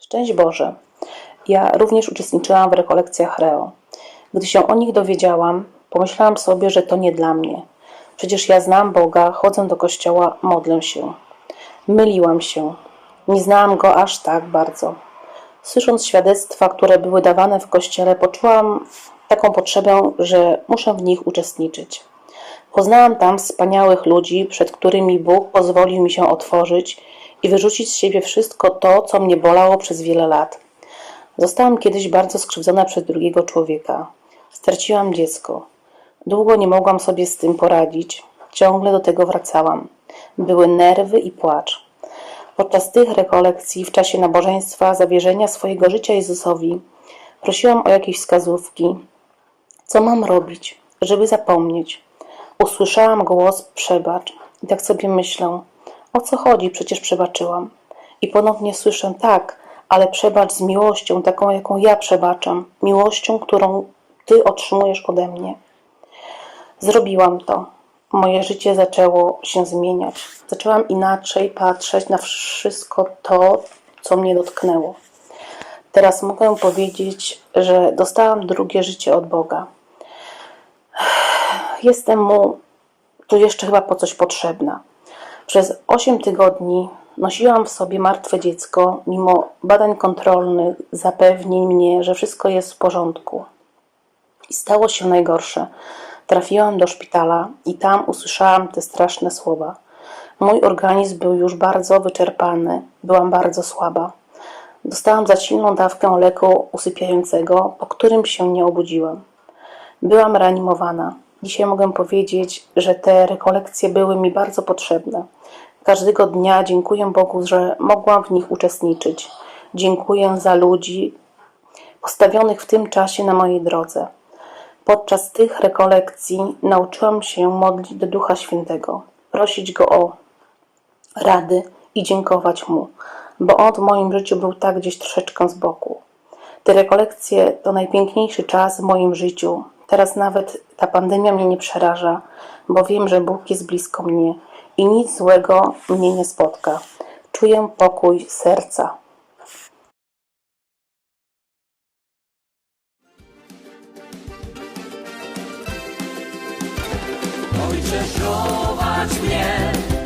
Szczęść Boże. Ja również uczestniczyłam w rekolekcjach Reo. Gdy się o nich dowiedziałam, pomyślałam sobie, że to nie dla mnie. Przecież ja znam Boga, chodzę do kościoła, modlę się. Myliłam się. Nie znałam go aż tak bardzo. Słysząc świadectwa, które były dawane w kościele, poczułam taką potrzebę, że muszę w nich uczestniczyć. Poznałam tam wspaniałych ludzi, przed którymi Bóg pozwolił mi się otworzyć i wyrzucić z siebie wszystko to, co mnie bolało przez wiele lat. Zostałam kiedyś bardzo skrzywdzona przez drugiego człowieka. Straciłam dziecko. Długo nie mogłam sobie z tym poradzić. Ciągle do tego wracałam. Były nerwy i płacz. Podczas tych rekolekcji, w czasie nabożeństwa, zawierzenia swojego życia Jezusowi, prosiłam o jakieś wskazówki, co mam robić, żeby zapomnieć. Usłyszałam głos przebacz i tak sobie myślę, o co chodzi, przecież przebaczyłam. I ponownie słyszę tak, ale przebacz z miłością, taką jaką ja przebaczam, miłością, którą Ty otrzymujesz ode mnie. Zrobiłam to. Moje życie zaczęło się zmieniać. Zaczęłam inaczej patrzeć na wszystko to, co mnie dotknęło. Teraz mogę powiedzieć, że dostałam drugie życie od Boga. Jestem mu tu jeszcze chyba po coś potrzebna. Przez 8 tygodni nosiłam w sobie martwe dziecko, mimo badań kontrolnych, zapewnień mnie, że wszystko jest w porządku. I stało się najgorsze. Trafiłam do szpitala i tam usłyszałam te straszne słowa. Mój organizm był już bardzo wyczerpany, byłam bardzo słaba. Dostałam za silną dawkę leku usypiającego, po którym się nie obudziłam. Byłam reanimowana. Dzisiaj mogę powiedzieć, że te rekolekcje były mi bardzo potrzebne. Każdego dnia dziękuję Bogu, że mogłam w nich uczestniczyć. Dziękuję za ludzi postawionych w tym czasie na mojej drodze. Podczas tych rekolekcji nauczyłam się modlić do Ducha Świętego, prosić Go o rady i dziękować Mu, bo On w moim życiu był tak gdzieś troszeczkę z boku. Te rekolekcje to najpiękniejszy czas w moim życiu. Teraz nawet ta pandemia mnie nie przeraża, bo wiem, że Bóg jest blisko mnie i nic złego mnie nie spotka. Czuję pokój serca. Ojcze, mnie